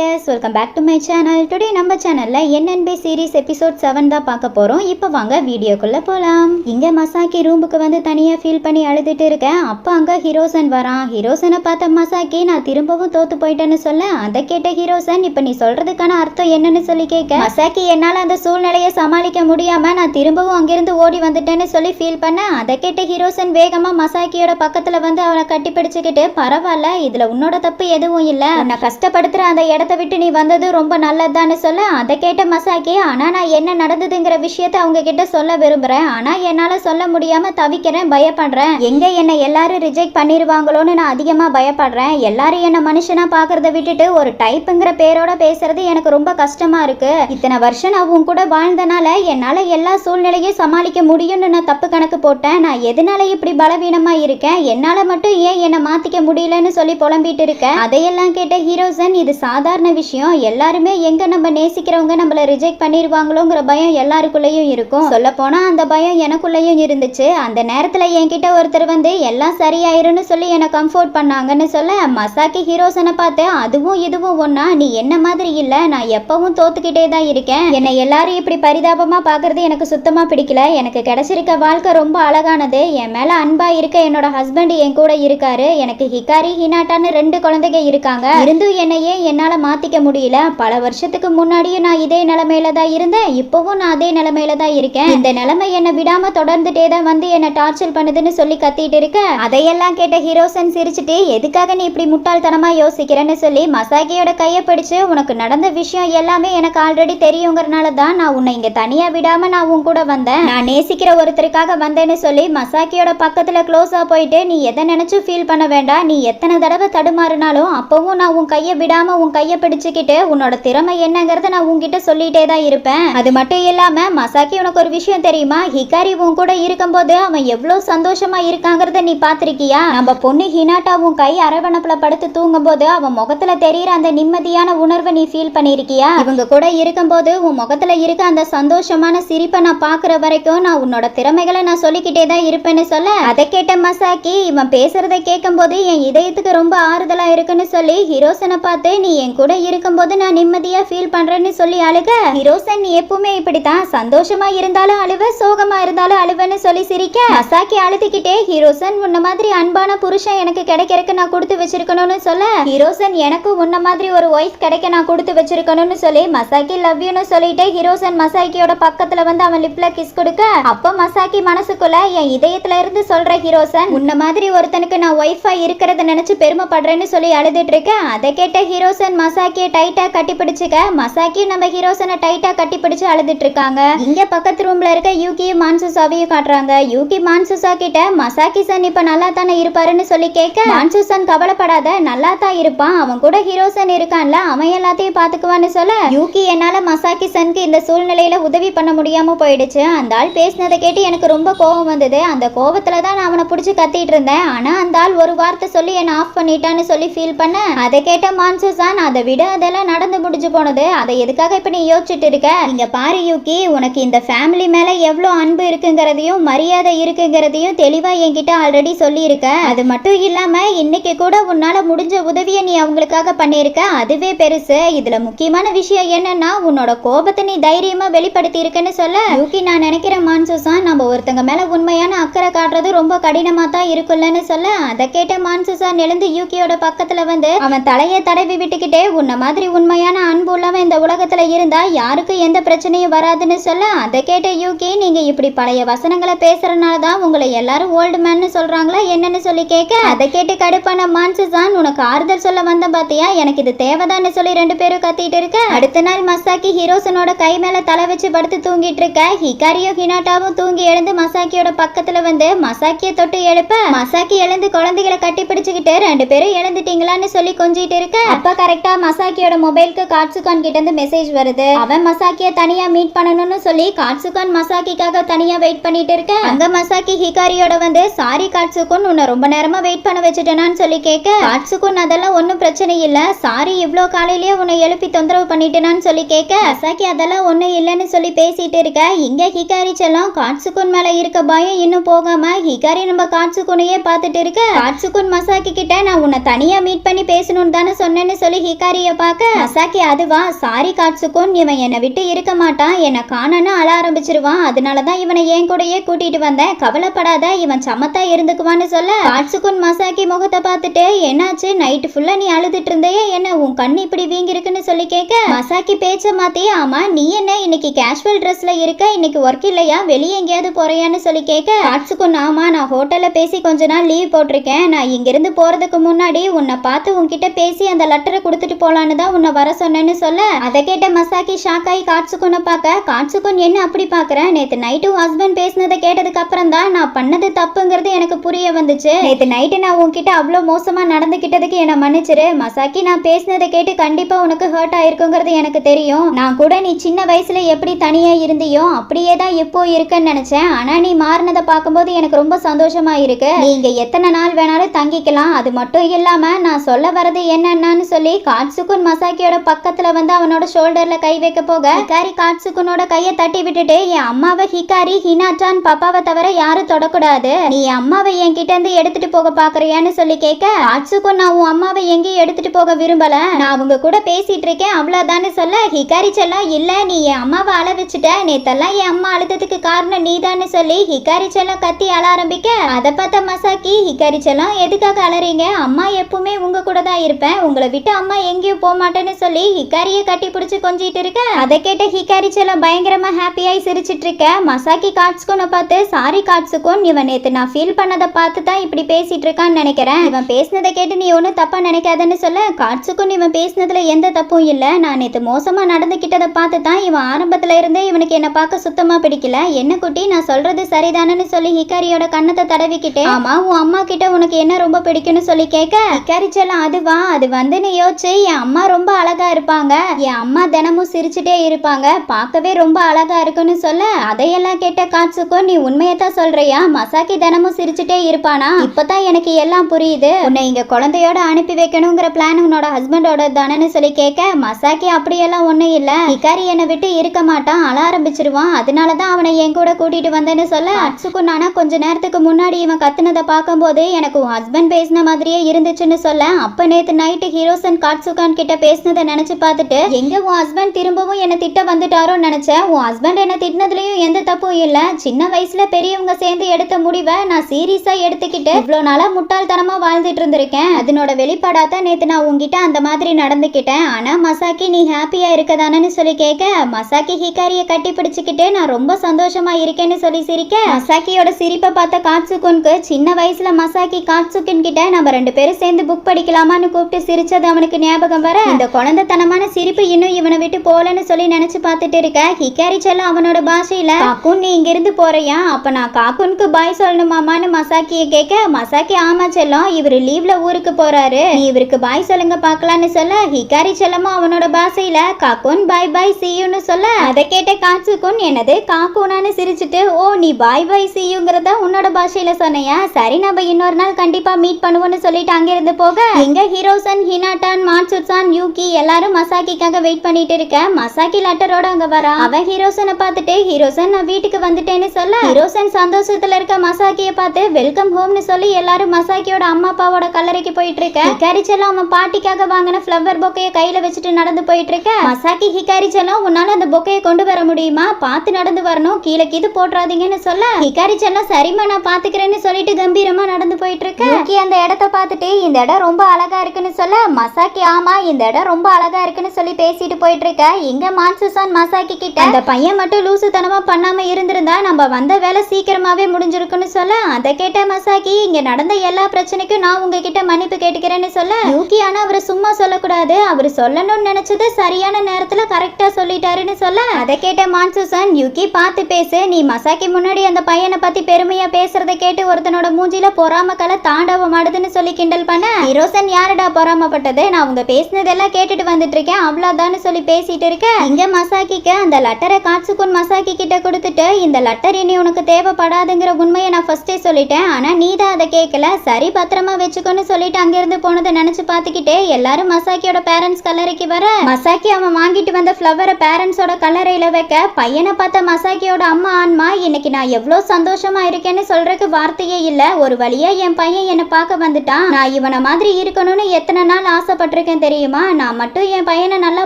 Viewers welcome back to my channel today நம்ம சேனலில் NNP series episode seven தான் பார்க்க போறோம். இப்போ வாங்க வீடியோக்குள்ளே போகலாம் இங்கே மசாக்கி ரூமுக்கு வந்து தனியாக ஃபீல் பண்ணி அழுதுட்டு இருக்கேன். அப்போ அங்கே ஹீரோசன் வரான். ஹீரோசனை பார்த்த மசாக்கி நான் திரும்பவும் தோத்து போயிட்டேன்னு சொல்ல அதை கேட்ட ஹீரோசன் இப்போ நீ சொல்றதுக்கான அர்த்தம் என்னன்னு சொல்லி கேட்க. மசாக்கி என்னால் அந்த சூழ்நிலையை சமாளிக்க முடியாமல் நான் திரும்பவும் அங்கிருந்து ஓடி வந்துட்டேன்னு சொல்லி ஃபீல் பண்ண அதை கேட்ட ஹீரோசன் வேகமாக மசாக்கியோட பக்கத்தில் வந்து அவனை கட்டி பிடிச்சிக்கிட்டு பரவாயில்ல இதில் உன்னோட தப்பு எதுவும் இல்லை. நான் கஷ்டப்படுத்துகிற அந்த இடத்த விட்டு நீ வந்தது ரொம்ப நல்லதுதான்னு சொல்ல. அதை கேட்ட மசாக்கி ஆனால் நான் என்ன நடந்ததுங்கிற விஷயத்த அவங்க கிட்ட சொல்ல விரும்புகிறேன் ஆனால் என்னால் சொல்ல முடியாமல் தவிக்கிறேன் பயப்படுறேன். எங்கே என்னை எல்லாரும் ரிஜெக்ட் பண்ணிடுவாங்களோன்னு நான் அதிகமாக பயப்படுறேன். எல்லாரும் என்னை மனுஷனாக பார்க்குறத விட்டுட்டு ஒரு டைப்புங்கிற பேரோட பேசுறது எனக்கு ரொம்ப கஷ்டமாக இருக்குது இத்தனை வருஷம் நான் உன் கூட வாழ்ந்தனால என்னால் எல்லா சூழ்நிலையும் சமாளிக்க முடியும்னு நான் தப்பு கணக்கு போட்டேன். நான் எதனால இப்படி பலவீனமாக இருக்கேன்? என்னால் மட்டும் ஏன் என்னை மாற்றிக்க முடியலன்னு சொல்லி புலம்பிட்டு இருக்கேன்? அதையெல்லாம் கேட்ட ஹீரோசன் இது சாதாரண விஷயம் எல்லாருமே எங்க நம்ம நேசிக்கிறவங்க நம்மள ரிஜெக்ட் பண்ணிருவாங்களோங்கிற பயம் எல்லாருக்குள்ளேயும் இருக்கும். சொல்ல போனா அந்த பயம் எனக்குள்ளேயும் இருந்துச்சு. அந்த நேரத்துல என்கிட்ட ஒருத்தர் வந்து எல்லாம் சரியாயிரும்னு சொல்லி என்னை கம்ஃபோர்ட் பண்ணாங்கன்னு சொல்ல மசாக்கி ஹீரோசனை பார்த்து அதுவும் இதுவும் ஒன்னா நீ என்ன மாதிரி இல்ல? நான் எப்பவும் தோத்துக்கிட்டே தான் இருக்கேன். என்னை எல்லாரும் இப்படி பரிதாபமா பாக்குறது எனக்கு சுத்தமா பிடிக்கல. எனக்கு கிடைச்சிருக்க வாழ்க்கை ரொம்ப அழகானது. என் மேல அன்பா இருக்க என்னோட ஹஸ்பண்ட் என் கூட இருக்காரு. எனக்கு ஹிகாரி ஹினாட்டான்னு ரெண்டு குழந்தைங்க இருக்காங்க. இருந்தும் என்னையே என்னால மாத்திக்க முடியல. பல வருஷத்துக்கு முன்னாடியும் நான் இதே நிலமையில தான் இருந்தேன். இப்போவும் நான் அதே நிலமையில தான் இருக்கேன். இந்த நிலைமை என்னை விடாம தொடர்ந்துட்டே தான் வந்து என்னை டார்ச்சர் பண்ணுதுன்னு சொல்லி கத்திட்டு இருக்கேன் அதையெல்லாம் கேட்ட ஹீரோசன் சிரிச்சுட்டு எதுக்காக நீ இப்படி முட்டாள்தனமா யோசிக்கிறேன்னு சொல்லி மசாகியோட கையை பிடிச்சு உனக்கு நடந்த விஷயம் எல்லாமே எனக்கு ஆல்ரெடி தெரியுங்கிறனால தான் நான் உன்னை இங்க தனியா விடாம நான் உன் கூட வந்தேன். நான் நேசிக்கிற ஒருத்தருக்காக வந்தேன்னு சொல்லி மசாக்கியோட பக்கத்துல க்ளோஸா போயிட்டு நீ எதை நினைச்சும் ஃபீல் பண்ண வேண்டாம். நீ எத்தனை தடவை தடுமாறினாலும் அப்பவும் நான் உன் கையை விடாம உன் கையை பிடிச்சுக்கிட்டு உன்னோட திறமை என்னங்கிறத நான் உன்கிட்ட சொல்லிட்டே தான் இருப்பேன். அது மட்டும் இல்லாம மசாக்கி உனக்கு ஒரு விஷயம் தெரியுமா? ஹிகாரி உன் கூட இருக்கும்போது அவன் எவ்வளவு சந்தோஷமா இருக்காங்கிறத நீ பாத்திருக்கியா நம்ம பொண்ணு ஹினாட்டா உன் கை அரவணைப்புல படுத்து தூங்கும்போது அவன் முகத்துல தெரியிற அந்த நிம்மதியான உணர்வை நீ ஃபீல் பண்ணிருக்கியா? இவங்க கூட இருக்கும்போது உன் முகத்துல இருக்க அந்த சந்தோஷமான சிரிப்பை நான் பாக்குற வரைக்கும் நான் உன்னோட திறமைகளை நான் சொல்லிக்கிட்டே தான் இருப்பேன்னு சொல்ல. அதை கேட்ட மசாக்கி இவன் பேசுறத கேட்கும்போது என் இதயத்துக்கு ரொம்ப ஆறுதலா இருக்குன்னு சொல்லி ஹீரோசனை பார்த்து நீ என் கூட இருக்கும்போது நான் நிம்மதியா ஃபீல் பண்றேன்னு சொல்லி அழுக. ஹீரோசன் நீ எப்பவுமே இப்படித்தான். சந்தோஷமா இருந்தாலும் அழுவ சோகமா இருந்தாலும் அழுவன்னு சொல்லி சிரிக்க. மசாக்கி அழுதுகிட்டே ஹீரோசன் உன்ன மாதிரி அன்பான புருஷன் எனக்கு கிடைக்கிறதுக்கு நான் கொடுத்து வச்சிருக்கணும்னு சொல்ல. ஹீரோசன் எனக்கு உன்ன மாதிரி ஒரு ஒய்ஃப் கிடைக்க நான் கொடுத்து வச்சிருக்கணும்னு சொல்லி மசாக்கி லவ் யூன்னு சொல்லிட்டு ஹீரோசன் மசாக்கியோட பக்கத்துல வந்து அவன் லிப்ல கிஸ் கொடுக்க. அப்ப மசாக்கி மனசுக்குள்ள என் இதயத்துல இருந்து சொல்ற ஹீரோசன் உன்ன மாதிரி ஒருத்தனுக்கு நான் ஒய்ஃபா இருக்கிறத நினைச்சு பெருமைப்படுறேன்னு சொல்லி அழுதுட்டு இருக்க. அதை கேட்ட ஹீரோசன் மசாக்கியை டைட்டா கட்டி பிடிச்சுக்க மசாக்கி நம்ம ஹீரோசனை டைட்டா கட்டி பிடிச்சு அழுதுட்டு இருக்காங்க இங்க பக்கத்து ரூம்ல இருக்க யூகியும் மான்சுசாவையும் காட்டுறாங்க. யூகி மான்சுசா கிட்ட மசாக்கி சன் இப்ப நல்லா தானே இருப்பாருன்னு சொல்லி கேட்க மான்சுசன் கவலைப்படாத நல்லா தான் இருப்பான். அவன் கூட ஹீரோசன் இருக்கான்ல அவன் எல்லாத்தையும் பாத்துக்குவான்னு சொல்ல யூகி என்னால மசாக்கி சனுக்கு இந்த சூழ்நிலையில உதவி பண்ண முடியாம போயிடுச்சு. அந்த ஆள் பேசினதை கேட்டு எனக்கு ரொம்ப கோவம் வந்தது. அந்த கோவத்துல தான் நான் அவனை பிடிச்சி கத்திட்டு இருந்தேன் ஆனா அந்த ஆள் ஒரு வார்த்தை சொல்லி என்னை ஆஃப் பண்ணிட்டான்னு சொல்லி ஃபீல் பண்ண அதை கேட்ட மான்சுசான் அதை விட அதெல்லாம் நடந்து முடிஞ்சு போனது. அதை எதுக்காக இப்போ நீ யோசிச்சுட்டு இருக்க? இங்க பாரு யூகி உனக்கு இந்த ஃபேமிலி மேல எவ்வளோ அன்பு இருக்குங்கிறதையும் மரியாதை இருக்குங்கிறதையும் தெளிவா என்கிட்ட ஆல்ரெடி சொல்லியிருக்க. அது மட்டும் இல்லாம இன்னைக்கு கூட உன்னால முடிஞ்ச உதவியை நீ அவங்களுக்காக பண்ணியிருக்க. அதுவே பெருசு. இதுல முக்கியமான விஷயம் என்னன்னா உன்னோட கோபத்தை நீ தைரியமா வெளிப்படுத்தி இருக்கன்னு சொல்ல. யூகி நான் நினைக்கிறேன் மான்சூசான் நம்ம ஒருத்தங்க மேல உண்மையான அக்கறை காட்டுறது ரொம்ப கடினமா தான் இருக்குல்லன்னு சொல்ல. அதை கேட்ட மான்சூசான் எழுந்து யூகியோட பக்கத்துல வந்து அவன் தலையை தடவி விட்டுக்கிட்டே உன்ன மாதிரி உண்மையான அன்பு உள்ளவன் இந்த உலகத்துல இருந்தா யாருக்கும் எந்த பிரச்சனையும் வராதுன்னு சொல்ல அதை கேட்ட யூகி நீங்க இப்படி பழைய வசனங்களை பேசுறதுனால தான் உங்களை எல்லாரும் ஓல்டு மேன்னு சொல்றாங்களா என்னன்னு சொல்லி கேட்க அதை கேட்டு கடுப்பான மான்சான் உனக்கு ஆறுதல் சொல்ல வந்த பாத்தியா? எனக்கு இது தேவைதான்னு சொல்லி ரெண்டு பேரும் கத்திட்டு இருக்க. அடுத்த நாள் மசாக்கி ஹீரோசனோட கை மேல தலை வச்சு படுத்து தூங்கிட்டு இருக்க. ஹிகாரியும் ஹினாட்டாவும் தூங்கி எழுந்து மசாக்கியோட பக்கத்துல வந்து மசாக்கிய தொட்டு எழுப்ப. மசாக்கி எழுந்து குழந்தைகளை கட்டி பிடிச்சுக்கிட்டு ரெண்டு பேரும் எழுந்துட்டீங்களான்னு சொல்லி கொஞ்சிட்டு இருக்க. அப்போ கரெக்டா மசாக்கியோட மொபைலுக்கு காட்சுகான் கிட்ட இருந்து மெசேஜ் வருது. அவன் மசாக்கிய தனியா மீட் பண்ணணும்னு சொல்லி காட்சுகான் மசாக்கிக்காக தனியா வெயிட் பண்ணிட்டு இருக்க அங்க மசாக்கி ஹிகாரியோட வந்து சாரி காட்சுகுன் உன்னை ரொம்ப நேரமா வெயிட் பண்ண வச்சுட்டேனான்னு சொல்லி கேட்க காட்சுகுன் அதெல்லாம் ஒன்றும் பிரச்சனை இல்ல. சாரி இவ்ளோ காலையிலேயே உன்னை எழுப்பி தொந்தரவு பண்ணிட்டேனான்னு சொல்லி கேட்க மசாக்கி அதெல்லாம் ஒன்றும் இல்லைன்னு சொல்லி பேசிட்டு இருக்க. இங்க ஹிகாரி செல்லம் காட்சுகுன் மேல இருக்க பயம் இன்னும் போகாம ஹிகாரி நம்ம காட்சுகுனையே பார்த்துட்டு இருக்க. காட்சுகுன் மசாக்கி கிட்ட நான் உன்னை தனியா மீட் பண்ணி பேசணும்னு தானே சொன்னேன்னு சொல்லி ஹிகாரி ஹிகாரிய பார்க்க மசாக்கி அதுவா? சாரி காட்சுக்கும் இவன் என்னை விட்டு இருக்க மாட்டான். என்னை காணன்னு அழ ஆரம்பிச்சிருவான். அதனாலதான் இவனை என் கூடயே கூட்டிட்டு வந்தேன். கவலைப்படாத இவன் சமத்தா இருந்துக்குவான்னு சொல்ல. காட்சுக்குன் மசாக்கி முகத்தை பார்த்துட்டு என்னாச்சு? நைட்டு ஃபுல்லா நீ அழுதுட்டு இருந்தையே? என்ன உன் கண்ணு இப்படி வீங்கிருக்குன்னு சொல்லி கேட்க மசாக்கி பேச்ச மாத்தி ஆமா நீ என்ன இன்னைக்கு கேஷுவல் ட்ரெஸ்ல இருக்க? இன்னைக்கு ஒர்க் இல்லையா? வெளியே எங்கேயாவது போறையான்னு சொல்லி கேட்க காட்சுக்குன் ஆமா நான் ஹோட்டல்ல பேசி கொஞ்ச நாள் லீவ் போட்டிருக்கேன். நான் இங்கிருந்து போறதுக்கு முன்னாடி உன்னை பார்த்து உன்கிட்ட பேசி அந்த லெட்டரை கொடுத்துட்டு போலான்னு தான் உன்னை வர சொன்னேன்னு சொல்ல? அதை கேட்ட மசாக்கி ஷாக் ஆகி காட்சுக்குன்னு பார்க்க காட்சுக்குன் என்ன அப்படி பார்க்கறேன் நேற்று நைட்டு ஹஸ்பண்ட் பேசினதை கேட்டதுக்கு அப்புறம் தான் நான் பண்ணது தப்புங்கிறது எனக்கு புரிய வந்துச்சு. நேற்று நைட்டு நான் உன்கிட்ட அவ்வளோ மோசமா நடந்துக்கிட்டதுக்கு என்னை மன்னிச்சிரு. மசாக்கி நான் பேசினதை கேட்டு கண்டிப்பா உனக்கு ஹர்ட் ஆயிருக்குங்கிறது எனக்கு தெரியும். நான் கூட நீ சின்ன வயசுல எப்படி தனியா இருந்தியோ அப்படியே தான் இப்போ இருக்கேன்னு நினைச்சேன். ஆனா நீ மாறினதை பார்க்கும்போது எனக்கு ரொம்ப சந்தோஷமா இருக்கு. நீ எத்தனை நாள் வேணாலும் தங்கிக்கலாம். அது மட்டும் இல்லாம நான் சொல்ல வரது என்னன்னு சொல்லி கா காட்சுக்குன் மசாக்கியோட பக்கத்துல வந்து அவனோட ஷோல்டர்ல கை வைக்க போக ஹிகாரி காட்சுக்குனோட கையை தட்டி விட்டுட்டு என் அம்மாவை ஹிகாரி ஹினாட்டான் பாப்பாவை தவிர யாரும் தொடக்கூடாது. நீ என் அம்மாவை இருந்து எடுத்துட்டு போக பாக்குறியான்னு சொல்லி கேட்க காட்சுக்குன் நான் உன் அம்மாவை எங்கேயும் எடுத்துட்டு போக விரும்பல. நான் அவங்க கூட பேசிட்டு இருக்கேன் அவ்வளவுதான்னு சொல்ல ஹிகாரி செல்லா இல்ல நீ என் அம்மாவை அழ வச்சுட்ட. நேத்தெல்லாம் என் அம்மா அழுததுக்கு காரணம் நீதான்னு சொல்லி ஹிகாரி செல்லம் கத்தி அழ ஆரம்பிக்க அதை பார்த்த மசாக்கி ஹிகாரி செல்லம் எதுக்காக அலறீங்க அம்மா எப்பவுமே உங்க கூட தான் இருப்பேன். உங்களை விட்டு அம்மா எங்கேயும் போக மாட்டேன்னு சொல்லி ஹிகாரியை கட்டி பிடிச்சி கொஞ்சிட்டு இருக்க. அதை கேட்ட ஹிகாரி செல்லம் பயங்கரமா ஹாப்பியாய் சிரிச்சிட்டு இருக்க. மசாக்கி காட்ஸ்குனை பார்த்து சாரி காட்ஸுக்கும் இவன் நேற்று நான் ஃபீல் பண்ணதை பார்த்து தான் இப்படி பேசிட்டு இருக்கான்னு நினைக்கிறேன். இவன் பேசினதை கேட்டு நீ ஒன்றும் தப்பா நினைக்காதன்னு சொல்ல காட்ஸுக்கும் இவன் பேசினதுல எந்த தப்பும் இல்லை. நான் நேற்று மோசமா நடந்துக்கிட்டதை பார்த்து தான் இவன் ஆரம்பத்துல இருந்தே இவனுக்கு என்ன பார்க்க சுத்தமா பிடிக்கல. என்ன குட்டி நான் சொல்றது சரிதானன்னு சொல்லி ஹிகாரியோட கண்ணத்தை தடவிக்கிட்டேன் ஆமா உன் அம்மா கிட்ட உனக்கு என்ன ரொம்ப பிடிக்கும்னு சொல்லி கேட்க? ஹிகாரி செல்லம் அதுவா அது வந்து நீ யோசிச்சு என் அம்மா ரொம்ப அழகா இருப்பாங்க. என் அம்மா தினமும் சிரிச்சுட்டே இருப்பாங்க. பார்க்கவே ரொம்ப அழகா இருக்குன்னு சொல்ல அதையெல்லாம் கேட்ட காட்சுக்கும் நீ உண்மையத்தான் சொல்றியா? மசாக்கி தினமும் சிரிச்சுட்டே இருப்பானா? இப்பதான் எனக்கு எல்லாம் புரியுது. உன்னை இங்க குழந்தையோட அனுப்பி வைக்கணுங்கிற பிளான் உன்னோட ஹஸ்பண்டோட தானன்னு சொல்லி கேட்க மசாக்கி அப்படியெல்லாம் ஒண்ணும் இல்ல. ஹிகாரி என்னை விட்டு இருக்க மாட்டான் அழ ஆரம்பிச்சிருவான். அதனால தான் அவனை என் கூட கூட்டிட்டு வந்தேன்னு சொல்ல அட்சுக்கு நானா கொஞ்ச நேரத்துக்கு முன்னாடி இவன் கத்துனதை பார்க்கும்போது எனக்கு உன் ஹஸ்பண்ட் பேசின மாதிரியே இருந்துச்சுன்னு சொல்ல அப்ப நேத்து நைட்டு ஹீரோசன் சுகான் கிட்ட பேசினதை நினைச்சு பார்த்துட்டு எங்க உன் ஹஸ்பண்ட் திரும்பவும் என்ன திட்ட வந்துட்டாரோன்னு நினைச்சேன் உன் ஹஸ்பண்ட் என்ன திட்டினதுலயும் எந்த தப்பும் இல்ல. சின்ன வயசுல பெரியவங்க சேர்ந்து எடுத்த முடிவை நான் சீரியஸா எடுத்துக்கிட்டு இவ்வளோ நாளா முட்டாள்தனமா வாழ்ந்துட்டு இருந்திருக்கேன். அதனோட வெளிப்பாடா தான் நேத்து நான் உங்ககிட்ட அந்த மாதிரி நடந்துக்கிட்டேன். ஆனா மசாக்கி நீ ஹாப்பியா இருக்கதானன்னு சொல்லி கேட்க மசாக்கி ஹிகாரிய கட்டி பிடிச்சுக்கிட்டு நான் ரொம்ப சந்தோஷமா இருக்கேன்னு சொல்லி சிரிக்க மசாக்கியோட சிரிப்பை பார்த்த காட்சுகுன்க்கு சின்ன வயசுல மசாக்கி காட்சுகின் கிட்ட நம்ம ரெண்டு பேரும் சேர்ந்து புக் படிக்கலாமான்னு கூப்பிட்டு சிரிச்சது அவனுக்கு ஞாபகம் வர இந்த குழந்தைத்தனமான சிரிப்பு இன்னும் இவனை விட்டு போலன்னு சொல்லி நினைச்சு பார்த்துட்டு இருக்க. ஹிகாரி செல்லம் அவனோட பாஷையில காக்குன் நீ இங்கிருந்து போறியா? அப்ப நான் காக்குனுக்கு பாய் சொல்லணுமாமான்னு மசாக்கிய கேட்க மசாக்கி ஆமா செல்லம் இவரு லீவ்ல ஊருக்கு போறாரு. நீ இவருக்கு பாய் சொல்லுங்க பார்க்கலான்னு சொல்ல ஹிகாரி செல்லமும் அவனோட பாஷையில காக்குன் பாய் பாய் சீயுன்னு சொல்ல. அதை கேட்ட காட்சுக்குன் என்னது காக்குனான்னு சிரிச்சுட்டு ஓ நீ பாய் பாய் சீயுங்கிறத உன்னோட பாஷையில சொன்னையா? சரி நம்ம இன்னொரு நாள் கண்டிப்பா மீட் பண்ணுவோம்னு சொல்லிட்டு அங்கிருந்து போக. எங்க ஹீரோசன் ஹினாட்டான் மாட்சுட்சான் யூகி எல்லாரும் மசாக்கிக்காக வெயிட் பண்ணிட்டு இருக்க. மசாக்கி லெட்டரோட அங்க வரா. அவன் ஹீரோசனை பார்த்துட்டு ஹீரோசன் நான் வீட்டுக்கு வந்துட்டேன்னு சொல்ல? ஹீரோசன் சந்தோஷத்துல இருக்க மசாக்கிய பார்த்து வெல்கம் ஹோம்னு சொல்லி எல்லாரும் மசாக்கியோட அம்மா அப்பாவோட கல்லறைக்கு போயிட்டு இருக்க. ஹிகாரி செல்லம் அவன் பாட்டிக்காக வாங்கின ஃப்ளவர் பொக்கைய கையில வச்சுட்டு நடந்து போயிட்டு இருக்க. மசாக்கி ஹிகாரி செல்லம் உன்னால அந்த பொக்கையை கொண்டு வர முடியுமா? பார்த்து நடந்து வரணும். கீழே கீது போட்டுறாதீங்கன்னு சொல்ல. ஹிகாரி செல்லம் சரிம்மா நான் பாத்துக்கிறேன்னு சொல்லிட்டு கம்பீரமா நடந்து போயிட்டு இருக்க. அந்த இடத்த பார்த்துட்டு இந்த இடம் ரொம்ப அழகா இருக்குன்னு சொல்ல. மசாக்கி ஆமா இந்த இடம் ரொம்ப அழகா இருக்குன்னு சொல்லி பேசிட்டு போயிட்டு இருக்க எங்க மான்சுசான் மசாக்கி கிட்ட? அந்த பையன் மட்டும் லூசுத்தனமா பண்ணாம இருந்திருந்தா நம்ம வந்த வேலை சீக்கிரமாவே முடிஞ்சிருக்குன்னு சொல்ல? அதை கேட்ட மசாக்கி இங்க நடந்த எல்லா பிரச்சனைக்கும் நான் உங்ககிட்ட மன்னிப்பு கேட்டுக்கிறேன்னு சொல்ல? யூகி ஆனா அவரை சும்மா சொல்லக்கூடாது. அவர் சொல்லணும்னு நினைச்சது சரியான நேரத்துல கரெக்டா சொல்லிட்டாருன்னு சொல்ல? அதை கேட்ட மான்சுசன் யூகி பார்த்து பேசு. நீ மசாக்கி முன்னாடி அந்த பையனை பத்தி பெருமையா பேசுறத கேட்டு ஒருத்தனோட மூஞ்சில பொறாம கலை தாண்டவம் ஆடுதுன்னு சொல்லி கிண்டல் பண்ண? ஹீரோசன் யாருடா பொறாமப்பட்டது? நான் உங்க பேசினதெல்லாம் கேட்டுட்டு வந்துட்டு இருக்கேன் அவ்வளோதான்னு சொல்லி பேசிட்டு இருக்க. இங்க மசாக்கிக்கு அந்த லெட்டரை காட்சுக்குன் மசாக்கி கிட்ட கொடுத்துட்டு இந்த லெட்டர் இனி உனக்கு தேவைப்படாதுங்கிற உண்மையை நான் ஃபர்ஸ்டே சொல்லிட்டேன். ஆனா நீ தான் அதை கேட்கல சரி பத்திரமா வச்சுக்கோன்னு சொல்லிட்டு அங்கிருந்து போனதை நினைச்சு பார்த்துக்கிட்டே எல்லாரும் மசாக்கியோட பேரண்ட்ஸ் கல்லறைக்கு வர. மசாக்கி அவன் வாங்கிட்டு வந்த ஃப்ளவரை பேரண்ட்ஸோட கல்லறையில வைக்க பையனை பார்த்த மசாக்கியோட அம்மா ஆன்மா இன்னைக்கு நான் எவ்வளோ சந்தோஷமா இருக்கேன்னு சொல்றதுக்கு வார்த்தையே இல்ல. ஒரு வழியா என் பையன் என்னை பார்க்க வந்துட்டான். நான் இவனை மாதிரி இருக்கணும்னு எத்தனை நாள் ஆசைப்பட்டிருக்கேன். தெரியுமா? நான் மட்டும் என் பையனை நல்லா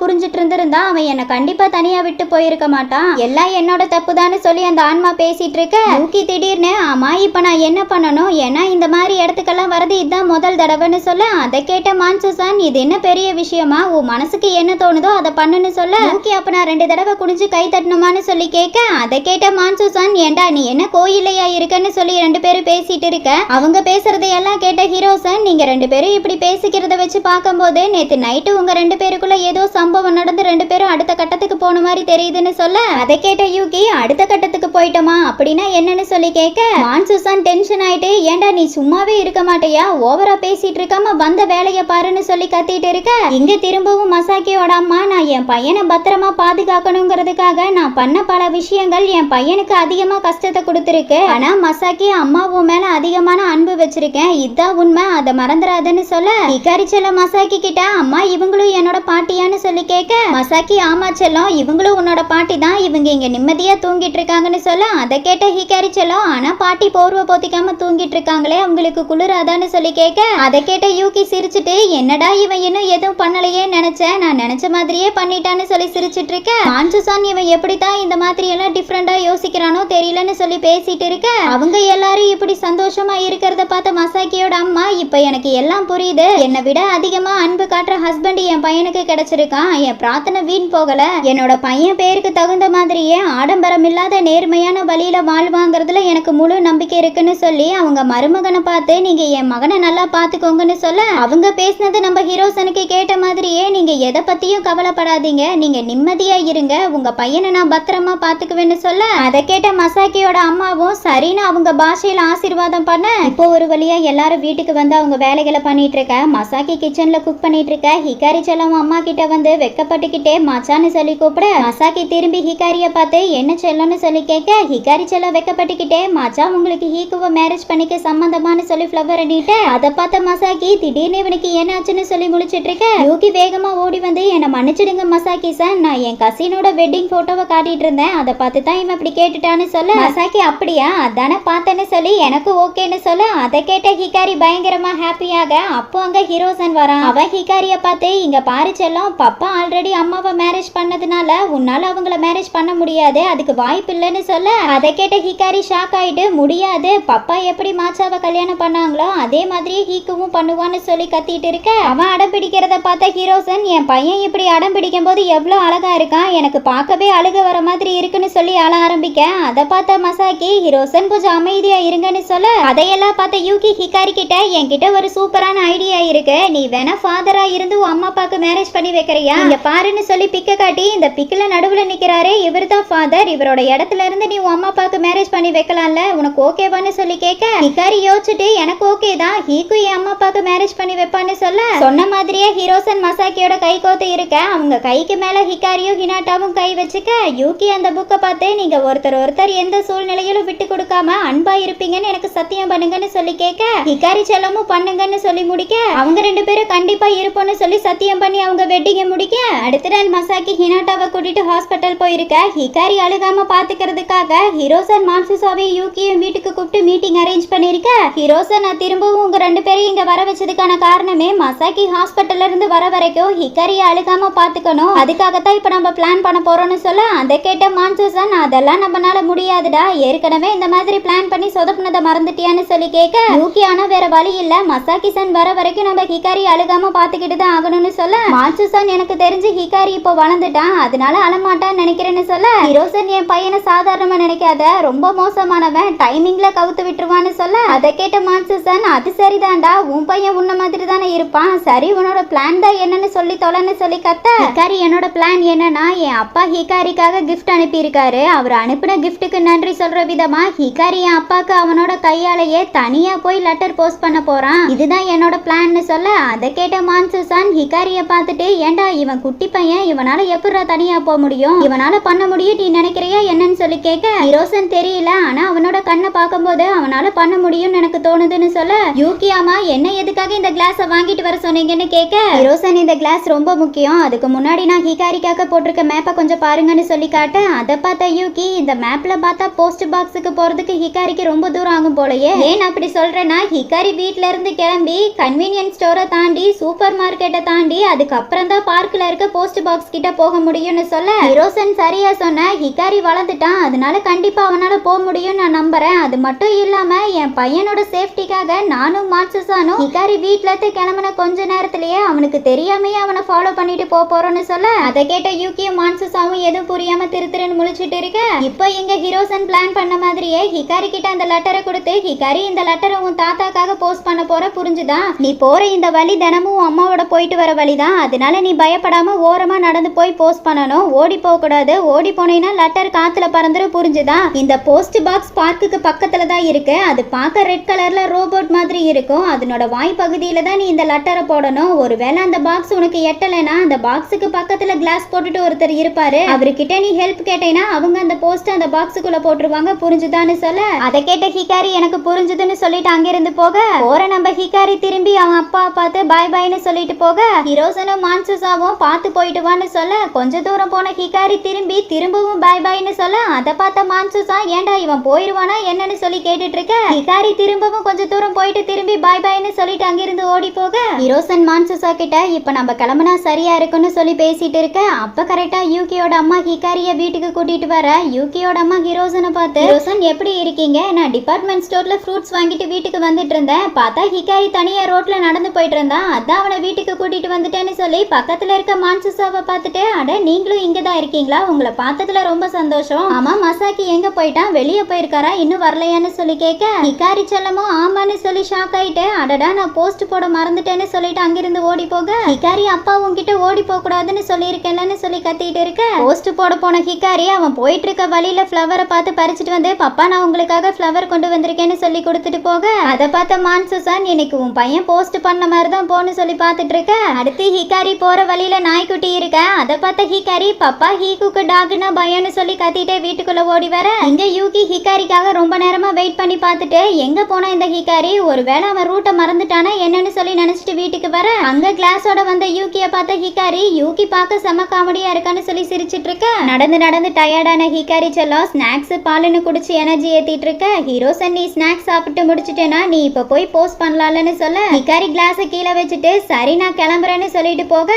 புரிஞ்சிட்டு இருந்திருந்தா அவன் என்னை கண்டிப்பா தனியா விட்டு போயிருக்க மாட்டான். எல்லாம் என்னோட தப்புதான்னு சொல்லி அந்த ஆன்மா பேசிட்டு இருக்க. மூக்கி திடீர்னு ஆமா இப்ப நான் என்ன பண்ணணும்? ஏன்னா இந்த மாதிரி இடத்துக்கெல்லாம் வரது இதுதான் முதல் தடவைன்னு சொல்ல அதை கேட்ட மான்சூசான் இது என்ன பெரிய விஷயமா? உன் மனசுக்கு என்ன தோணுதோ அதை பண்ணுன்னு சொல்ல மூக்கி அப்ப நான் ரெண்டு தடவை குனிஞ்சு கை தட்டணுமான்னு சொல்லி கேட்க அதை கேட்ட மான்சுசான் ஏண்டா நீ என்ன கோயிலையா இருக்கன்னு சொல்லி ரெண்டு பேரும் பேசிட்டு இருக்க. அவங்க பேசுறதையெல்லாம் கேட்ட ஹீரோசன் நீங்க ரெண்டு பேரும் இப்படி பேசிக்கிறத வச்சு பார்க்கும்போது நேத்து நைட்டு உங்க ரெண்டு பேருக்குள்ள ஏதோ சம்பவம் நடந்து ரெண்டு பேரும் அடுத்த கட்டத்துக்கு போன மாதிரி தெரியுதுன்னு சொல்ல அதை கேட்ட யூகி அடுத்த கட்டத்துக்கு போயிட்டோமா அப்படின்னா என்னன்னு சொல்லி கேட்க மான்சுசான் டென்ஷன் ஆயிட்டு ஏண்டா நீ சும்மாவே இருக்க மாட்டேயா? ஓவரா பேசிட்டு இருக்காம வந்த வேலைய பாருன்னு சொல்லி கத்திட்டு இருக்க. இங்க திரும்பவும் மசாக்கியோட அம்மா நான் என் பையனை பத்திரமா பாதுகாக்கணுங்கிறதுக்காக நான் பண்ண பல விஷயங்கள் என் பையனுக்கு அதிகமா கஷ்டத்தை கொடுத்துருக்கு. ஆனா மசாக்கி அம்மாவும் மேல அதிகமான அன்பு வச்சிருக்கேன். இதான் உண்மை அதை மறந்துடாதன்னு சொல்ல இக்காரிச்சல மசாக்கி கிட்ட அம்மா இவங்களும் என்னோட பாட்டியான்னு சொல்லி கேட்க மசாக்கி ஆமா செல்லம் இவங்களும் உன்னோட பாட்டி தான். இவங்க இங்க நிம்மதியா தூங்கிட்டு இருக்காங்கன்னு சொல்ல அதை கேட்ட ஹிகாரி செல்லம் ஆனா பாட்டி போர்வை போத்திக்காம தூங்கிட்டு இருக்காங்களே அவங்களுக்கு குளிராதான்னு சொல்லி கேட்க அதை கேட்ட யூகி சிரிச்சிட்டு என்னடா இவன் இன்னும் எதுவும் பண்ணலையே நினைச்சேன் நான் நினைச்ச மாதிரியே பண்ணிட்டான்னு சொல்லி சிரிச்சிட்டு இருக்க. மான்சுசான் இவன் எப்படித்தான் இந்த மாதிரி எல்லாம் டிஃப்ரெண்டா யோசிக்கிறானோ தெரியலன்னு சொல்லி பேசிட்டு இருக்க. அவங்க எல்லாரும் இப்படி சந்தோஷமா இருக்கிறத பார்த்த மசாக்கியோட அம்மா இப்ப எனக்கு எல்லாம் புரியுது. என்னை விட அதிகமா அன்பு காட்டுற ஹஸ்பண்ட் என் பையனுக்கு கிடைச்சிருக்கான். என் பிரார்த்தனை வீண் போகல. என்னோட பையன் பேருக்கு தகுந்த மாதிரியே ஆடம்பரம் இல்லாத நேர்மையான வழியில வாழ்வாங்கிறதுல எனக்கு முழு நம்பிக்கை இருக்குன்னு சொல்லி அவங்க மருமகனை பார்த்து நீங்க என் மகனை நல்லா பாத்துக்கோங்கன்னு சொல்ல அவங்க பேசினது நம்ம ஹீரோசனுக்கு கேட்ட மாதிரியே நீங்க எதை பத்தியும் கவலைப்படாதீங்க. நீங்க நிம்மதியா இருங்க. உங்க பையனை நான் பத்திரமா பாத்துக்குவேன்னு சொல்ல அதை கேட்ட மசாக்கியோட அம்மாவும் சரின்னு அவங்க பாஷையில ஆசீர்வாதம் பண்ண இப்போ ஒரு வழியா எல்லாரும் வீட்டுக்கு வந்து அவங்க வேலைகளை பண்ணிட்டு இருக்க. மசாக்கி கிச்சன்ல குக் பண்ணிட்டு இருக்க? ஹிகாரி செல்லம் அம்மா கிட்ட வந்து வெக்கப்பட்டுக்கிட்டே மச்சான்னு சொல்லி கூப்பிட. மசாக்கி திரும்பி ஹிகாரிய பார்த்து என்ன செல்லம்னு சொல்லி கேட்க? ஹிகாரி செல்லம் வெக்கப்பட்டுக்கிட்டே மச்சான் உங்களுக்கு ஹீக்குவ மேரேஜ் பண்ணிக்க சம்பந்தமானு சொல்லி ஃப்ளவர் அடிட்டு அதை பார்த்த மசாக்கி திடீர்னு இவனுக்கு என்னாச்சுன்னு சொல்லி முழிச்சிட்டு இருக்க? யோகி வேகமா ஓடி வந்து என்னை மன்னிச்சிடுங்க மசாக்கி சார் நான் என் கசினோட வெட்டிங் போட்டோவை காட்டிட்டு இருந்தேன். அதை பார்த்து தான் இவன் இப்படி கேட்டுட்டான்னு சொல்ல. மசாக்கி அப்படியா? அதானே பார்த்தேன்னு சொல்லி எனக்கு ஓகேன்னு சொல்ல. அதை கேட்ட ஹிகாரி பயங்கரமா ஹாப்பியாக அப்போ அங்க ஹீரோசன் வரான். அவன் அதிகாரியை பார்த்து இங்கே பாரு செல்லம் பப்பா ஆல்ரெடி அம்மாவை மேரேஜ் பண்ணதுனால உன்னால் அவங்கள மேரேஜ் பண்ண முடியாது அதுக்கு வாய்ப்பு இல்லைன்னு சொல்ல அதை கேட்ட ஹிகாரி ஷாக் ஆகிட்டு முடியாது பப்பா எப்படி மாச்சாவை கல்யாணம் பண்ணாங்களோ அதே மாதிரியே ஹீக்குவும் பண்ணுவான்னு சொல்லி கத்திட்டு இருக்க. அவன் அடம் பிடிக்கிறத பார்த்த ஹீரோசன் என் பையன் இப்படி அடம் பிடிக்கும் போது எவ்வளோ அழகா இருக்கான் எனக்கு பார்க்கவே அழுக வர மாதிரி இருக்குன்னு சொல்லி அழ ஆரம்பிக்க. அதை பார்த்த மசாக்கி ஹீரோசன் கொஞ்சம் அமைதியா இருங்கன்னு சொல்ல. அதையெல்லாம் பார்த்த யூகி ஹிகாரி கிட்ட என்கிட்ட ஒரு சூப்பரான ஐடியா இருக்கு. நீ வேணா ஃபாதர் இருந்து உன் அம்மா அப்பாக்கு மேரேஜ் பண்ணி வைக்கிறியா? இங்க பாருன்னு சொல்லி பிக்க காட்டி இந்த பிக்கில நடுவுல நிக்கிறாரே இவர் தான் ஃபாதர் இவரோட இடத்துல இருந்து நீ உன் அம்மா அப்பாக்கு மேரேஜ் பண்ணி வைக்கலாம்ல? உனக்கு ஓகேவான்னு சொல்லி கேட்க ஹிகாரி யோசிச்சுட்டு எனக்கு ஓகே தான். ஹீக்கு என் அம்மா அப்பாக்கு மேரேஜ் பண்ணி வைப்பான்னு சொல்ல? சொன்ன மாதிரியே ஹீரோசன் மசாக்கியோட கை கோத்து இருக்க அவங்க கைக்கு மேல ஹிகாரியும் ஹினாட்டாவும் கை வச்சுக்க யூகி அந்த புக்கை பார்த்து நீங்க ஒருத்தர் ஒருத்தர் எந்த சூழ்நிலையிலும் விட்டு கொடுக்காம அன்பா இருப்பீங்கன்னு எனக்கு சத்தியம் பண்ணுங்கன்னு சொல்லி கேட்க ஹிகாரி செல்லமும் பண்ணுங்கன்னு சொல்லி முடிக்க அவங்க ரெண்டு பேரும் கண்டிப்பா இருப்போம்னு சொல்லி சத்தியம் பண்ணி அவங்க வெட்டிங்க முடிக்க அடுத்த நாள் மசாக்கி ஹினாட்டாவை கூட்டிட்டு ஹாஸ்பிட்டல் போயிருக்க. ஹிகாரி அழுகாம பாத்துக்கிறதுக்காக ஹீரோசன் மான்சிசாவையும் யூகியும் வீட்டுக்கு கூப்பிட்டு மீட்டிங் அரேஞ்ச் பண்ணிருக்க. ஹீரோசன் நான் திரும்பவும் உங்க ரெண்டு பேரையும் இங்க வர வச்சதுக்கான காரணமே மசாக்கி ஹாஸ்பிட்டல்ல இருந்து வர வரைக்கும் ஹிகாரியை அழுகாம பாத்துக்கணும். அதுக்காகத்தான் இப்ப நம்ம பிளான் பண்ண போறோம்னு சொல்ல அதை கேட்ட மான்சிசன் அதெல்லாம் நம்மளால முடியாதுடா. ஏற்கனவே இந்த மாதிரி பிளான் பண்ணி சொதப்புனதை மறந்துட்டியான்னு சொல்லி கேட்க யூகி ஆனா வேற வழி இல்ல. மசாக்கி சன் வர வரைக்கும் நம்ம ஹிகாரி அழுகாம பார்த்துக்கிட்டு தான் ஆகணும்னு சொல்ல? மான்சுசன் எனக்கு தெரிஞ்சு ஹிகாரி இப்போ வளர்ந்துட்டான். அதனால அழமாட்டான்னு நினைக்கிறேன்னு சொல்ல? ஹீரோசன் என் பையனை சாதாரணமா நினைக்காத. ரொம்ப மோசமானவன். டைமிங்ல கவுத்து விட்டுருவான்னு சொல்ல? அதை கேட்ட மான்சுசன் அது சரிதான்டா. உன் பையன் உன்ன மாதிரி தானே இருப்பான். சரி உன்னோட பிளான் தான் என்னன்னு சொல்லி தொலைன்னு சொல்லி கத்த. ஹிகாரி என்னோட பிளான் என்னன்னா என் அப்பா ஹிகாரிக்காக கிஃப்ட் அனுப்பியிருக்காரு. அவர் அனுப்பின கிஃப்ட்டுக்கு நன்றி சொல்ற விதமா ஹிகாரி என் அப்பாக்கு அவனோட கையாலேயே தனியா போய் லெட்டர் போஸ்ட் பண்ண போறான். இதுதான் என்னோட பிளான்னு சொல்ல? அதை கேட்ட மான்சுசான் ஹிகாரிய பார்த்துட்டு ஏண்டா இவன் குட்டி பையன்? இவனால எப்படிடா தனியா போக முடியும்? இவனால பண்ண முடியும் நீ நினைக்கிறியா என்னன்னு சொல்லி கேட்க ஹிரோசன் தெரியல. ஆனா அவனோட கண்ணை பார்க்கும்போது அவனால பண்ண முடியும்னு எனக்கு தோணுதுன்னு சொல்ல யூகியாமா என்ன எதுக்காக இந்த கிளாஸை வாங்கிட்டு வர சொன்னீங்கன்னு கேட்க ஹிரோசன் இந்த கிளாஸ் ரொம்ப முக்கியம். அதுக்கு முன்னாடி நான் ஹிகாரிக்காக போட்டிருக்க மேப்பை கொஞ்சம் பாருங்கன்னு சொல்லி காட்ட அதை பார்த்தா யூகி இந்த மேப்ல பார்த்தா போஸ்ட் பாக்ஸுக்கு போறதுக்கு ஹிகாரிக்கு ரொம்ப தூரம் ஆகும் போலயே. ஏன் அப்படி சொல்றேன்னா ஹிகாரி வீட்ல இருந்து கிளம்பி கன்வீனியன்ஸ் ஸ்டோரை தாண்டி சூப்பர் சூப்பர் மார்க்கெட்டை தாண்டி அதுக்கப்புறம் தான் பார்க்கில் இருக்க போஸ்ட் பாக்ஸ் கிட்ட போக முடியும்னு சொல்ல ஹிரோசன் சரியா சொன்ன ஹிகாரி வளர்ந்துட்டான் அதனால கண்டிப்பா அவனால போக முடியும்னு நான் நம்புறேன். அது மட்டும் இல்லாம என் பையனோட சேஃப்டிக்காக நானும் மாட்சுசானும் ஹிகாரி வீட்ல இருந்து கிளம்புன கொஞ்ச நேரத்திலேயே அவனுக்கு தெரியாமையே அவனை ஃபாலோ பண்ணிட்டு போக போறோம்னு சொல்ல அதை கேட்ட யூகியும் மான்சுசாவும் எதுவும் புரியாம திரு திருன்னு முழிச்சிட்டு இருக்க இப்போ எங்க ஹீரோசன் பிளான் பண்ண மாதிரியே ஹிகாரி கிட்ட அந்த லெட்டரை கொடுத்து ஹிகாரி இந்த லெட்டரை உன் தாத்தாக்காக போஸ்ட் பண்ண போற புரிஞ்சுதா? நீ போற இந்த வழி தினமும் அம்மாவோட போயிட்டு வர வழி தான் அதனால நீ பயப்படாமல் ஓரமாக நடந்து போய் போஸ்ட் பண்ணணும். ஓடி போகக்கூடாது ஓடி போனீங்கன்னா லெட்டர் காற்றுல பறந்துடும் புரிஞ்சுதா? இந்த போஸ்ட் பாக்ஸ் பார்க்குக்கு பக்கத்தில் தான் இருக்கு. அது பார்க்க ரெட் கலரில் ரோபோட் மாதிரி இருக்கும். அதனோட வாய் பகுதியில் தான் நீ இந்த லெட்டரை போடணும். ஒருவேளை அந்த பாக்ஸ் உனக்கு எட்டலைன்னா அந்த பாக்ஸுக்கு பக்கத்தில் கிளாஸ் போட்டுட்டு ஒருத்தர் இருப்பாரு. அவர்கிட்ட நீ ஹெல்ப் கேட்டேன்னா அவங்க அந்த போஸ்ட் அந்த பாக்ஸுக்குள்ள போட்டுருவாங்க. புரிஞ்சுதான்னு சொல்ல. அதை கேட்ட ஹிகாரி எனக்கு புரிஞ்சுதுன்னு சொல்லிட்டு அங்கிருந்து போக. போற நம்ம ஹிகாரி திரும்பி அவன் அப்பா பார்த்து பாய் பாய்னு சொல்லிட்டு போக ஹிரோசனும் மான்சுசாவும் பார்த்து போயிட்டு வான்னு சொல்ல கொஞ்ச தூரம் போன ஹிகாரி திரும்பி திரும்பவும் பாய் பாய்னு சொல்ல அதை பார்த்த மான்சுசா ஏன்டா இவன் போயிருவானா என்னன்னு சொல்லி கேட்டுட்டு இருக்க? ஹிகாரி திரும்பவும் கொஞ்ச தூரம் போயிட்டு திரும்பி பாய் பாய்னு சொல்லிட்டு அங்கிருந்து ஓடி போக ஹிரோசன் மான்சுசா கிட்ட இப்ப நம்ம கிளம்புனா சரியா இருக்குன்னு சொல்லி பேசிட்டு இருக்க. அப்ப கரெக்டா யூகியோட அம்மா ஹிகாரிய வீட்டுக்கு கூட்டிட்டு வர. யூகியோட அம்மா ஹிரோசனை பார்த்து ஹிரோசன் எப்படி இருக்கீங்க? நான் டிபார்ட்மெண்ட் ஸ்டோர்ல ஃப்ரூட்ஸ் வாங்கிட்டு வீட்டுக்கு வந்துட்டு இருந்தேன். பார்த்தா ஹிகாரி தனியா ரோட்ல நடந்து போயிட்டு இருந்தான். அதான் அவனை வீட்டுக்கு கூட்டிட்டு வந்துட்டேன்னு சொல்லி பக்கத்துல இருக்க மான்சுசாவை பார்த்துட்டு அட நீங்களும் இங்கே தான் இருக்கீங்களா? உங்களை பார்த்ததுல ரொம்ப சந்தோஷம். ஆமா மசாக்கி எங்க போயிட்டான்? வெளியே போயிருக்காரா? இன்னும் வரலையான்னு சொல்லி கேட்க ஹிகாரி செல்லமும் ஆமான்னு சொல்லி ஷாக் ஆயிட்டு அடடா நான் போஸ்ட் போட மறந்துட்டேன்னு சொல்லிட்டு அங்கிருந்து ஓடி போக ஹிகாரி அப்பா உங்ககிட்ட ஓடி போக கூடாதுன்னு சொல்லியிருக்கேன்லன்னு சொல்லி கத்திட்டு இருக்க போஸ்ட் போட போன ஹிகாரி அவன் போயிட்டு இருக்க வழியில ஃப்ளவரை பார்த்து பறிச்சுட்டு வந்து பப்பா நான் உங்களுக்காக ஃப்ளவர் கொண்டு வந்திருக்கேன்னு சொல்லி கொடுத்துட்டு போக. அதை பார்த்த மான்சுசான் இன்னைக்கு உன் பையன் போஸ்ட் பண்ண மாதிரி தான் போன்னு சொல்லி பார்த்துட்டு இருக்க அடுத்து ஹிகாரி போற வழியில நாய்க்குட்டி இருக்க? அதை பார்த்த ஹிகாரி பப்பா ஹீகுக்கு டாக்னா பயம்னு சொல்லி கத்திட்டே வீட்டுக்குள்ள ஓடி வர. இங்க யூகி ஹிகாரிக்காக ரொம்ப நேரமா வெயிட் பண்ணி பார்த்துட்டு எங்க போனால் இந்த ஹிகாரி? ஒருவேளை அவன் ரூட்டை மறந்துட்டானா என்னன்னு சொல்லி நினைச்சிட்டு வீட்டுக்கு வர. அங்க கிளாஸோட வந்த யூகிய பார்த்த ஹிகாரி யூகி பார்க்க செம காமெடியா இருக்கான்னு சொல்லி சிரிச்சிட்டு இருக்க நடந்து நடந்து டயர்டான ஹிகாரி செல்லம் ஸ்நாக்ஸ் பாலுன்னு குடிச்சு எனர்ஜி ஏத்திட்டு இருக்க ஹீரோசன் நீ ஸ்நாக்ஸ் சாப்பிட்டு முடிச்சிட்டேனா? நீ இப்ப போய் போஸ்ட் பண்ணலாம்னு சொல்ல. ஹிகாரி கிளாஸை கீழே வச்சுட்டு சரி நான் கிளம்புறேன்னு சொல்லிட்டு போக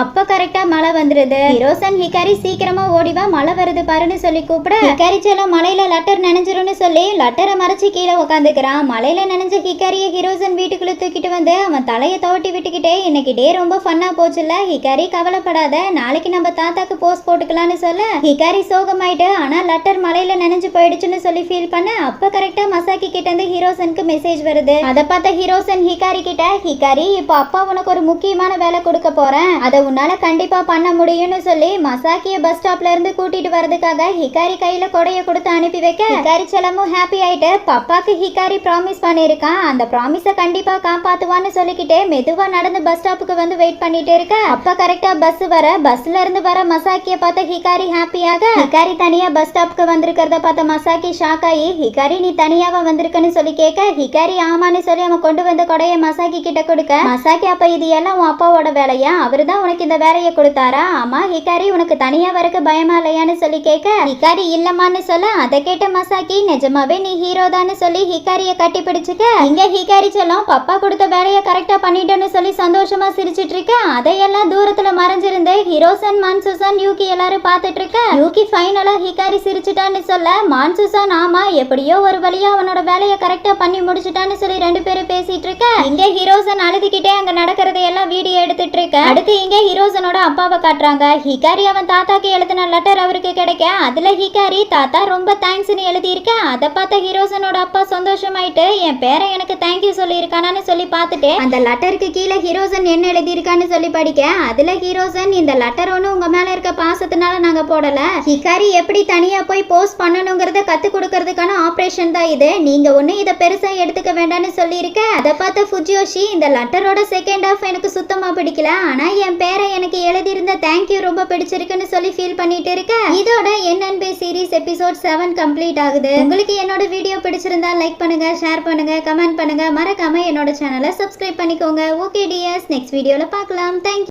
அப்ப கரெக்டா மழை வந்துருது. ஹீரோசன் ஹிகாரி சீக்கிரமா ஓடிவா மழை வருது பாருன்னு சொல்லி கூப்பிட. ஹிகாரி செல்லம் மலையில லெட்டர் நினைஞ்சிரும்னு சொல்லி லட்டரை மறைச்சு கீழே உட்காந்துக்கிறான் மலையில நினைஞ்ச ஹிகாரிய ஹீரோசன் வீட்டுக்குள்ள தூக்கிட்டு வந்து அவன் தலையை தவட்டி விட்டுக்கிட்டே இன்னைக்கு டே ரொம்ப ஃபன்னா போச்சுல்ல ஹிகாரி கவலைப்படாத நாளைக்கு நம்ம தாத்தாக்கு போஸ்ட் போட்டுக்கலாம்னு சொல்ல. ஹிகாரி சோகமாயிட்டு ஆனா லெட்டர் மலையில நினைஞ்சு போயிடுச்சுன்னு சொல்லி ஃபீல் பண்ண அப்ப கரெக்டா மசாக்கி கிட்ட இருந்து ஹீரோசனுக்கு மெசேஜ் வருது. அதை பார்த்த ஹீரோசன் ஹிகாரி கிட்ட ஹிகாரி இப்போ அப்பா உனக்கு ஒரு முக்கியமான வேலை கொடுக்க போறேன். அதை உன்னால கண்டிப்பா பண்ண முடியும்னு சொல்லி மசாக்கிய பஸ் ஸ்டாப்ல இருந்து கூட்டிட்டு வரதுக்காக ஹிகாரி கையில கொடைய கொடுத்து அனுப்பி வைக்க ஹிகாரி செலமும் ஹாப்பி ஆயிட்டு பப்பாக்கு ஹிகாரி ப்ராமிஸ் பண்ணிருக்கான் அந்த ப்ராமிஸ கண்டிப்பா காப்பாத்துவான்னு சொல்லிக்கிட்டே மெதுவா நடந்து பஸ் ஸ்டாப்புக்கு வந்து வெயிட் பண்ணிட்டு இருக்க. அப்ப கரெக்டா பஸ் வர பஸ்ல இருந்து வர மசாக்கிய பார்த்த ஹிகாரி ஹாப்பியாக ஹிகாரி தனியா பஸ் ஸ்டாப்க்கு வந்திருக்கிறத பார்த்த மசாக்கி ஷாக் ஆகி ஹிகாரி நீ தனியாவா வந்திருக்கன்னு சொல்லி கேட்க ஹிகாரி ஆமான்னு சொல்லி அவன் கொண்டு வந்த கொடைய மசாக்கி கிட்ட கொடுக்க மசாக்கி அப்போ இது எல்லாம் உன் அப்பாவோட வேலையா? அவரு தான் உனக்கு இந்த வேலையை கொடுத்தாரா? ஆமா ஹிகாரி உனக்கு தனியா வரக்கு பயமா இல்லையான்னு சொல்லி கேட்க ஹிகாரி இல்லம்மான்னு சொல்ல அதை கேட்ட மசாக்கி நிஜமாவே நீ ஹீரோ தான்னு சொல்லி ஹிகாரியை கட்டி பிடிச்சிக்க. இங்க ஹிகாரி சொல்லும் பப்பா கொடுத்த வேலையை கரெக்டா பண்ணிட்டேன்னு சொல்லி சந்தோஷமா சிரிச்சிட்டு இருக்க. அதையெல்லாம் தூரத்துல மறைஞ்சிருந்து ஹீரோசன் மான்சுசன் யூகி எல்லாரும் பார்த்துட்டு இருக்க. யூகி ஃபைனலா ஹிகாரி சிரிச்சிட்டான்னு சொல்ல மான்சுசன் ஆமா எப்படியோ ஒரு வழியா அவனோட வேலையை கரெக்டா பண்ணி முடிச்சிட்டான்னு சொல்லி ரெண்டு பேரும் பேசிட்டு இருக்க. இங்க ஹீரோசன் அழுதுகிட்டே அங்க நட எல்லாம் வீடியோ எடுத்துட்டு இருக்க. அடுத்து இங்க ஹீரோசனோட அப்பாவை காட்டுறாங்க. ஹிகாரி அவன் தாத்தாக்கு எழுதின லெட்டர் அவருக்கு கிடைக்க. அதுல ஹிகாரி தாத்தா ரொம்ப தேங்க்ஸ்னு எழுதியிருக்க. அதை பார்த்த ஹீரோசனோட அப்பா சந்தோஷமாயிட்டு என் பேரை எனக்கு தேங்க்யூ சொல்லியிருக்கானான்னு சொல்லி பார்த்துட்டு அந்த லெட்டருக்கு கீழே ஹீரோசன் என்ன எழுதியிருக்கான்னு சொல்லி படிக்க. அதுல ஹீரோசன் இந்த லெட்டர் ஒன்று உங்க மேல இருக்க பாசத்தினால நாங்க போடல. ஹிகாரி எப்படி தனியா போய் போஸ்ட் பண்ணணுங்கிறத கத்து கொடுக்கறதுக்கான ஆபரேஷன் தான் இது. நீங்க ஒண்ணு இதை பெருசா எடுத்துக்க வேண்டாம்னு சொல்லியிருக்க. அதை பார்த்த ஃபுஜியோஷி இந்த லெட்டரோட செகண்ட் ஆஃப் எனக்கு சுத்தமா பிடிக்கல. ஆனா என் பேரை எனக்கு எழுதியிருந்த தேங்க்யூ ரொம்ப பிடிச்சிருக்குன்னு சொல்லி ஃபீல் பண்ணிட்டு இருக்க. இதோட NNB series episode seven complete ஆகுது. உங்களுக்கு என்னோட வீடியோ பிடிச்சிருந்தா லைக் பண்ணுங்க ஷேர் பண்ணுங்க கமெண்ட் பண்ணுங்க. மறக்காம என்னோட சேனலை சப்ஸ்கிரைப் பண்ணிக்கோங்க. ஓகே டிஎஸ் நெக்ஸ்ட் வீடியோல பார்க்கலாம். தேங்க்யூ